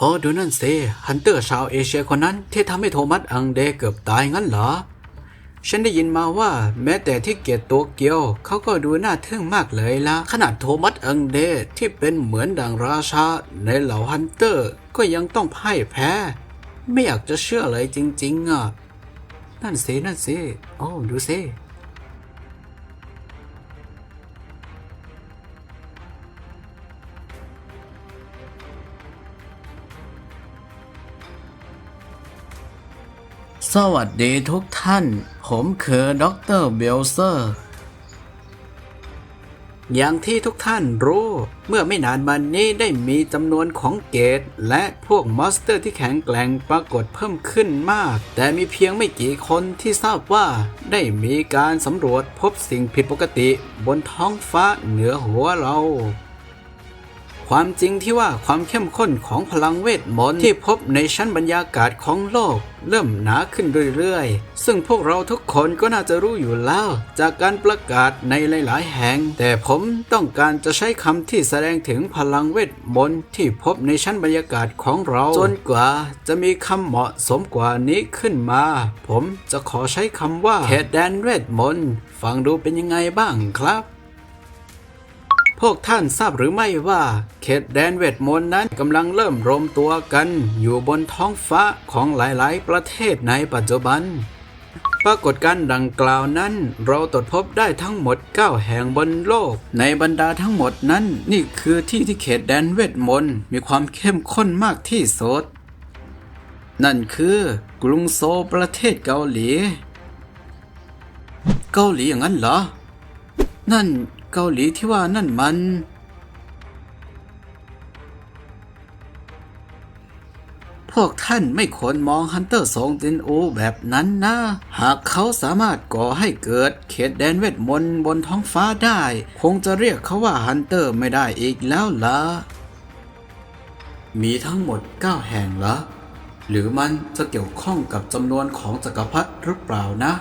โอ้ดูนั่นสิฮันเตอร์ชาวเอเชียคนนั้นที่ทำให้โทมัสอังเดเกือบตายงั้นเหรอ ฉันได้ยินมาว่าแม้แต่ที่เกียรติโตเกียวเขาก็ดูน่าทึ่งมากเลยละขนาดโทมัสอังเดที่เป็นเหมือนดังราชาในเหล่าฮันเตอร์ก็ยังต้องพ่ายแพ้ ไม่อยากจะเชื่อเลยจริง ๆอะนั่นสินั่นสิโอ้ดูสิ วัสดีทุกท่าน ผมคือดรเบลเซอร์ อย่างที่ทุกท่านรู้ เมื่อไม่นานมานี้ได้มีจำนวนของเกต และพวกมอนสเตอร์ที่แข็งแกร่งปรากฏเพิ่มขึ้นมาก แต่มีเพียงไม่กี่คนที่ทราบว่า ได้มีการสำรวจพบสิ่งผิดปกติ บนท้องฟ้าเหนือหัวเรา ความจริงที่ว่าความเข้มข้นของพลังเวทมนต์ที่พบในชั้นบรรยากาศของโลก เริ่มหนาขึ้นเรื่อยๆ ซึ่งพวกเราทุกคนก็น่าจะรู้อยู่แล้ว จากการประกาศในหลายๆ แห่ง แต่ผมต้องการจะใช้คำที่แสดงถึงพลังเวทมนต์ที่พบในชั้นบรรยากาศของเรา จนกว่าจะมีคำเหมาะสมกว่านี้ขึ้นมา ผมจะขอใช้คำว่าเขตแดนเวทมนต์ฟังดูเป็นยังไงบ้างครับ พวกท่านทราบหรือไม่ว่า เขตแดนเวทมนต์นั้นกำลังเริ่มรวมตัวกัน อยู่บนท้องฟ้าของหลายๆ ประเทศในปัจจุบัน ปรากฏการ์ดังกล่าวนั้น เราตรวจพบได้ทั้งหมด 9 แห่งบนโลก ในบรรดาทั้งหมดนั้น นี่คือที่ที่เขตแดนเวทมนต์มีความเข้มข้นมากที่สุดนั่นคือกรุงโซลประเทศเกาหลี เกาหลีอย่างนั้นเหรอ นั่น เกาหลีที่ว่านั่นมัน พวกท่านไม่ควรมองฮันเตอร์ซงจินอูแบบนั้นนะ หากเขาสามารถก่อให้เกิดเขตแดนเวทมนต์บนท้องฟ้าได้ คงจะเรียกเขาว่าฮันเตอร์ไม่ได้อีกแล้วล่ะ มีทั้งหมด 9 แห่งละหรือมันจะเกี่ยวข้องกับจำนวนของจักรพรรดิหรือเปล่านะ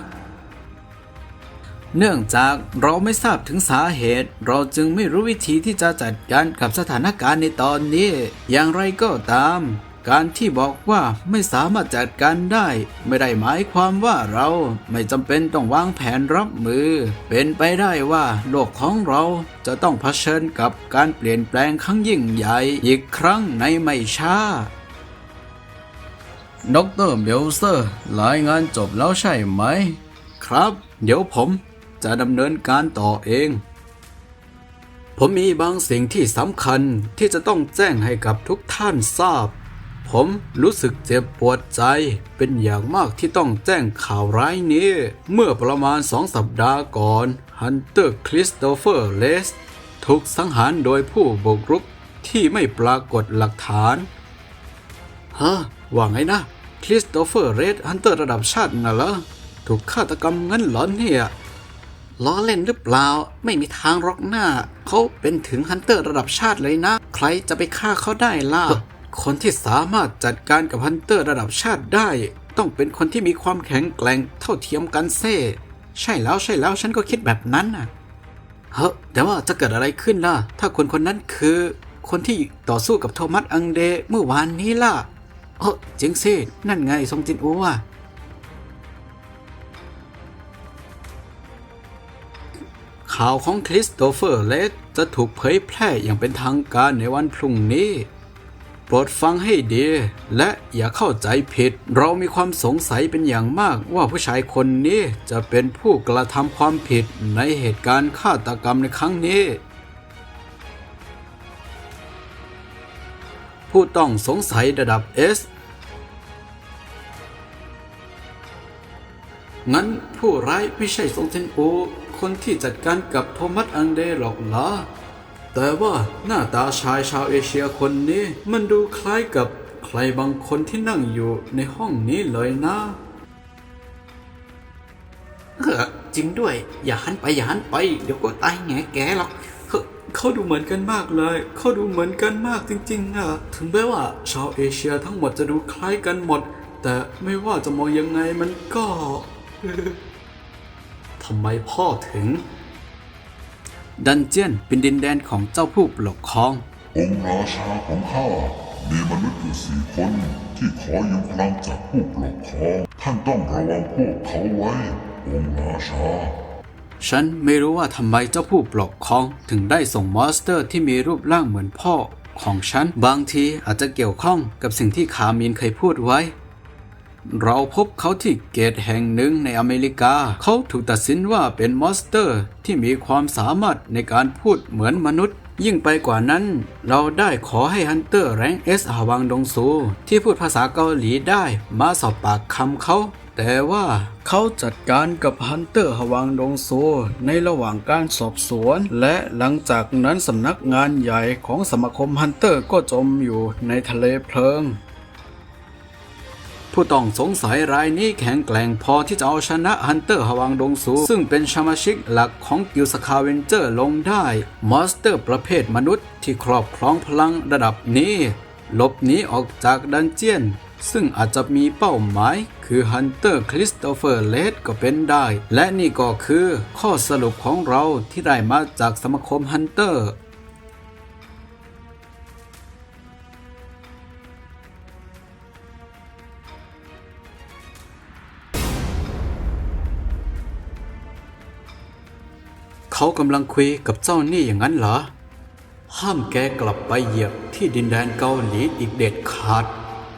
เนื่องจากเราไม่ทราบถึงสาเหตุ เราจึงไม่รู้วิธีที่จะจัดการกับสถานการณ์ในตอนนี้ อย่างไรก็ตาม การที่บอกว่าไม่สามารถจัดการได้ ไม่ได้หมายความว่าเราไม่จำเป็นต้องวางแผนรับมือ เป็นไปได้ว่าโลกของเราจะต้องเผชิญกับการเปลี่ยนแปลงครั้งยิ่งใหญ่อีกครั้งในไม่ช้าดรเบลเซอร์รายงานจบแล้วใช่ไหม ครับ เดี๋ยวผม จะดำเนินการต่อเอง ผมมีบางสิ่งที่สำคัญที่จะต้องแจ้งให้กับทุกท่านทราบ ผมรู้สึกเจ็บปวดใจเป็นอย่างมากที่ต้องแจ้งข่าวร้ายนี้ เมื่อประมาณสองสัปดาห์ก่อนฮันเตอร์คริสโตเฟอร์เลสถูกสังหารโดยผู้บุกรุกที่ไม่ปรากฏหลักฐาน ฮะ ว่าไงนะ คริสโตเฟอร์เรดฮันเตอร์ระดับชาติน่ะเหรอ ถูกฆาตกรรมงั้นเหรอเนี่ย ล้อเล่นหรือเปล่า ไม่มีทางหรอกหน้า เขาเป็นถึงฮันเตอร์ระดับชาติเลยนะ ใครจะไปฆ่าเขาได้ล่ะ คนที่สามารถจัดการกับฮันเตอร์ระดับชาติได้ ต้องเป็นคนที่มีความแข็งแกร่งเท่าเทียมกันเซ่ใช่แล้วใช่แล้วฉันก็คิดแบบนั้นน่ะเฮ้ยแต่ว่าจะเกิดอะไรขึ้นล่ะ ถ้าคนคนนั้นคือ คนที่ต่อสู้กับโทมัสอังเดเมื่อวานนี้ล่ะเออจริงสินั่นไงทรงจินอูอะ ข่าวของคริสโตเฟอร์เลสจะถูกเผยแพร่อย่างเป็นทางการในวันพรุ่งนี้ โปรดฟังให้ดี และอย่าเข้าใจผิด เรามีความสงสัยเป็นอย่างมากว่าผู้ชายคนนี้จะเป็นผู้กระทำความผิดในเหตุการณ์ฆาตกรรมในครั้งนี้ ผู้ต้องสงสัยระดับ S งั้นผู้ร้ายไม่ใช่ซงเทนโอ คนที่จัดการกับโทมัสอังเดหรอกเหรอแต่ว่าหน้าตาชายชาวเอเชียคนนี้มันดูคล้ายกับใครบางคนที่นั่งอยู่ในห้องนี้เลยนะ เออจริงด้วย อย่าหันไปอย่าหันไป เดี๋ยวก็ตายแงแกหรอกเขาเขาดูเหมือนกันมากเลย เขาดูเหมือนกันมากจริงๆอะถึงแม้ว่า ชาวเอเชียทั้งหมดจะดูคล้ายกันหมด แต่ไม่ว่าจะมองยังไงมันก็ ทำไมพ่อถึง ดันเจียนเป็นดินแดนของเจ้าผู้ปกครอง องค์ราชาของข้ามีมนุษย์อยู่สี่คนที่ขอยืมพลังจากผู้ปกครอง ท่านต้องระวังพวกเขาไว้ องค์ราชา ฉันไม่รู้ว่าทำไมเจ้าผู้ปกครองถึงได้ส่งมอนสเตอร์ที่มีรูปร่างเหมือนพ่อของฉัน บางทีอาจจะเกี่ยวข้องกับสิ่งที่คามินเคยพูดไว้ เราพบเขาที่เกตแห่งหนึ่งในอเมริกา เขาถูกตัดสินว่าเป็นมอนสเตอร์ ที่มีความสามารถในการพูดเหมือนมนุษย์ ยิ่งไปกว่านั้น เราได้ขอให้ฮันเตอร์แรงเอสอาวังดงซูที่พูดภาษาเกาหลีได้มาสอบปากคำเขา แต่ว่าเขาจัดการกับฮันเตอร์ฮวังดงโซในระหว่างการสอบสวน และหลังจากนั้นสำนักงานใหญ่ของสมาคมฮันเตอร์ก็จมอยู่ในทะเลเพลิง ผู้ต้องสงสัยรายนี้แข็งแกร่งพอที่จะเอาชนะฮันเตอร์ฮวังดงซูซึ่งเป็นสมาชิกหลักของกิลสคาเวนเจอร์ลงได้ มอนสเตอร์ประเภทมนุษย์ที่ครอบครองพลังระดับนี้หลบหนีออกจากดันเจียน ซึ่งอาจจะมีเป้าหมาย คือฮันเตอร์คริสโตเฟอร์เลดก็เป็นได้ และนี่ก็คือข้อสรุปของเราที่ได้มาจากสมาคมฮันเตอร์ เขากำลังคุยกับเจ้านี่อย่างนั้นเหรอ ห้ามแกกลับไปเหยียบที่ดินแดนเกาหลีอีกเด็ดขาด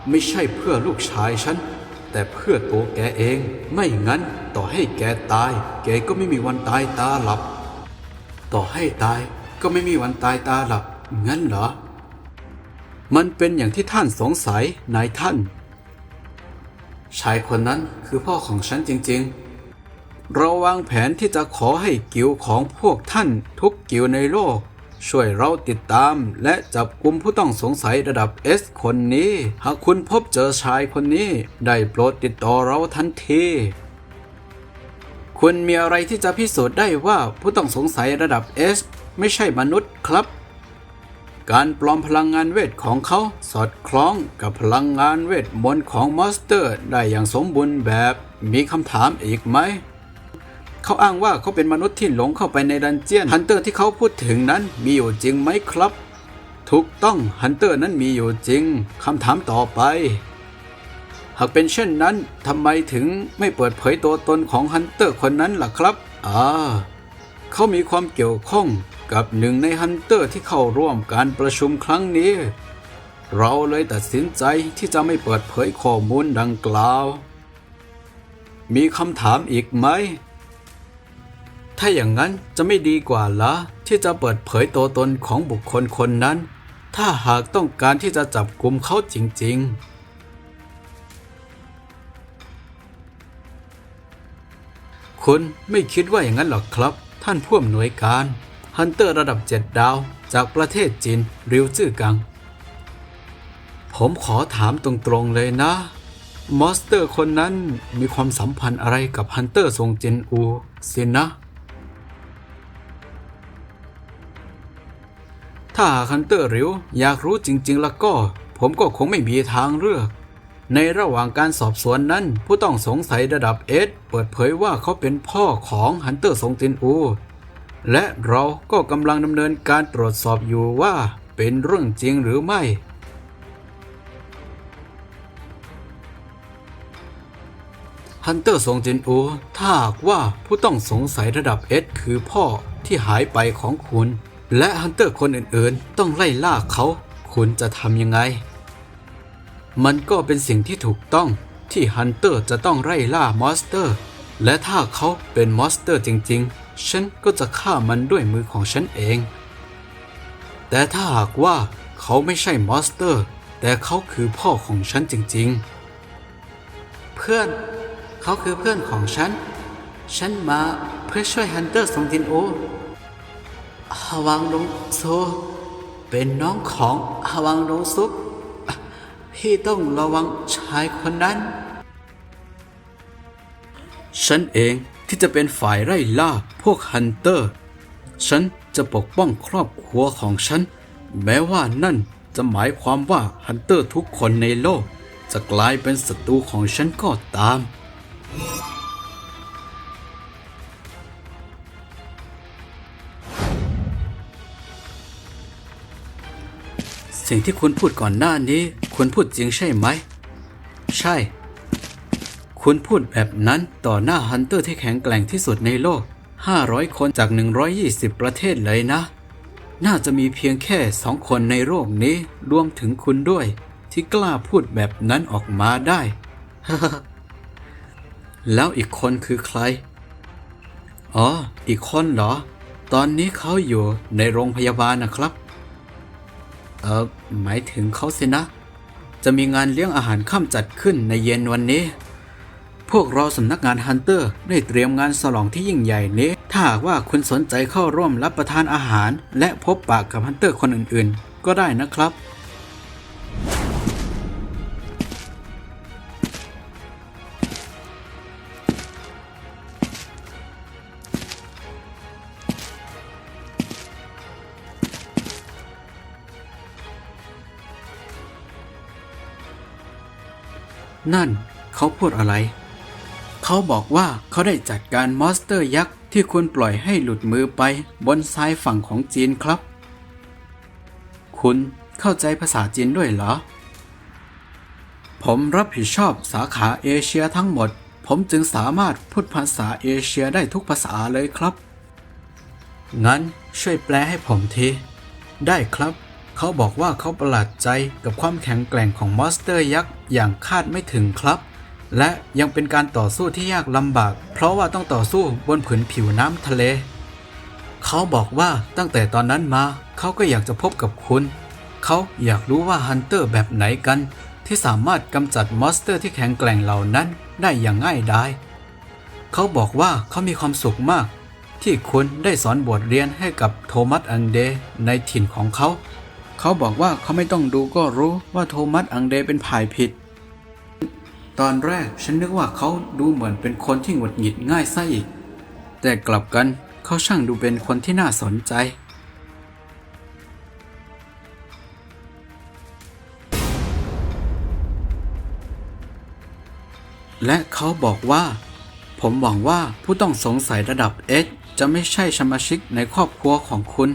ไม่ใช่เพื่อลูกชายฉัน แต่เพื่อตัวแกเอง ไม่งั้นต่อให้แกตาย แกก็ไม่มีวันตายตาหลับ ต่อให้ตายก็ไม่มีวันตายตาหลับ งั้นเหรอ มันเป็นอย่างที่ท่านสงสัยนายท่าน ชายคนนั้นคือพ่อของฉันจริง ๆ เราวางแผนที่จะขอให้กิวของพวกท่านทุกกิวในโลก ช่วยเราติดตามและจับกลุ่มผู้ต้องสงสัยระดับ S คนนี้ หากคุณพบเจอชายคนนี้ ได้โปรดติดต่อเราทันที คุณมีอะไรที่จะพิสูจน์ได้ว่าผู้ต้องสงสัยระดับ S ไม่ใช่มนุษย์ครับ การปลอมพลังงานเวทของเขาสอดคล้องกับพลังงานเวทมนต์ของมอสเตอร์ ได้อย่างสมบูรณ์แบบมีคำถามอีกไหม เขาอ้างว่าเขาเป็นมนุษย์ที่หลงเข้าไปในดันเจียนฮันเตอร์ที่เขาพูดถึงนั้นมีอยู่จริงไหมครับ ถูกต้องฮันเตอร์นั้นมีอยู่จริงคำถามต่อไป หากเป็นเช่นนั้นทำไมถึงไม่เปิดเผยตัวตนของฮันเตอร์คนนั้นล่ะครับอ่าเขามีความเกี่ยวข้องกับหนึ่งในฮันเตอร์ที่เข้าร่วมการประชุมครั้งนี้ เราเลยตัดสินใจที่จะไม่เปิดเผยข้อมูลดังกล่าว มีคำถามอีกไหม ถ้าอย่างนั้นจะไม่ดีกว่าละที่จะเปิดเผยตัวตนของบุคคลคนนั้น ถ้าหากต้องการที่จะจับกลุ่มเขาจริง ๆคุณไม่คิดว่าอย่างนั้นหรอกครับ ท่านผู้อำนวยการฮันเตอร์ระดับเจ็ดดาว จากประเทศจีนริวจื้อกัง ผมขอถามตรงๆเลยนะ มอสเตอร์คนนั้นมีความสัมพันธ์อะไรกับฮันเตอร์ทรงจินอูสินะ ถ้าฮันเตอร์ริวอยากรู้จริง ๆ แล้วก็ ผมก็คงไม่มีทางเลือก ในระหว่างการสอบสวนนั้น ผู้ต้องสงสัยระดับเอสเปิดเผยว่าเขาเป็นพ่อของฮันเตอร์ทรงจินอู และเราก็กำลังดำเนินการตรวจสอบอยู่ว่าเป็นเรื่องจริงหรือไม่ฮันเตอร์ทรงจินอูถ้าหากว่าผู้ต้องสงสัยระดับเอสคือพ่อที่หายไปของคุณ และฮันเตอร์คนอื่นๆ ต้องไล่ล่าเขาคุณจะทำยังไง มันก็เป็นสิ่งที่ถูกต้องที่ฮันเตอร์จะต้องไล่ล่ามอนสเตอร์ และถ้าเขาเป็นมอนสเตอร์จริงๆ ฉันก็จะฆ่ามันด้วยมือของฉันเอง แต่ถ้าหากว่าเขาไม่ใช่มอนสเตอร์ แต่เขาคือพ่อของฉันจริงๆ เพื่อนเขาคือเพื่อนของฉัน ฉันมาเพื่อช่วยฮันเตอร์ทรงจินโอ ฮาวังดงโซ เป็นน้องของฮาวังดงซุก พี่ต้องระวังชายคนนั้น ฉันเองที่จะเป็นฝ่ายไล่ล่าพวกฮันเตอร์ ฉันจะปกป้องครอบครัวของฉัน แม้ว่านั่นจะหมายความว่าฮันเตอร์ทุกคนในโลก จะกลายเป็นศัตรูของฉันก็ตาม สิ่งที่คุณพูดก่อนหน้านี้ คุณพูดจริงใช่ไหม ใช่ คุณพูดแบบนั้นต่อหน้าฮันเตอร์ที่แข็งแกร่งที่สุดในโลก 500 คนจาก 120 ประเทศเลยนะ น่าจะมีเพียงแค่สองคนในโลกนี้รวมถึงคุณด้วย ที่กล้าพูดแบบนั้นออกมาได้ แล้วอีกคนคือใคร อ๋อ อีกคนเหรอ ตอนนี้เขาอยู่ในโรงพยาบาลนะครับ เออหมายถึงเขาสินะ จะมีงานเลี้ยงอาหารค่ำจัดขึ้นในเย็นวันนี้ พวกเราสำนักงานฮันเตอร์ได้เตรียมงานสลองที่ยิ่งใหญ่นี้ ถ้าหากว่าคุณสนใจเข้าร่วมรับประทานอาหาร และพบปะกับฮันเตอร์คนอื่นๆ ก็ได้นะครับ นั่นเขาพูดอะไร เขาบอกว่าเขาได้จัดการมอนสเตอร์ยักษ์ที่คุณปล่อยให้หลุดมือไปบนทรายฝั่งของจีนครับ คุณเข้าใจภาษาจีนด้วยเหรอ ผมรับผิดชอบสาขาเอเชียทั้งหมด ผมจึงสามารถพูดภาษาเอเชียได้ทุกภาษาเลยครับ งั้นช่วยแปลให้ผมที ได้ครับ เขาบอกว่าเขาประหลาดใจกับความแข็งแกร่งของมอนสเตอร์ยักษ์อย่างคาดไม่ถึงครับ และยังเป็นการต่อสู้ที่ยากลำบาก เพราะว่าต้องต่อสู้บนผืนผิวน้ำทะเล เขาบอกว่าตั้งแต่ตอนนั้นมาเขาก็อยากจะพบกับคุณ เขาอยากรู้ว่าฮันเตอร์แบบไหนกัน ที่สามารถกำจัดมอนสเตอร์ที่แข็งแกร่งเหล่านั้นได้อย่างง่ายดายเขาบอกว่าเขามีความสุขมาก ที่คุณได้สอนบทเรียนให้กับโทมัสอังเดในถิ่นของเขา เขาบอกว่าเขาไม่ต้องดูก็รู้ว่าโทมัสอังเดเป็นผ่ายผิด ตอนแรกฉันนึกว่าเขาดูเหมือนเป็นคนที่หงุดหงิดง่ายซะอีก แต่กลับกันเขาช่างดูเป็นคนที่น่าสนใจ และเขาบอกว่า ผมหวังว่าผู้ต้องสงสัยระดับ S จะไม่ใช่สมาชิกในครอบครัวของคุณ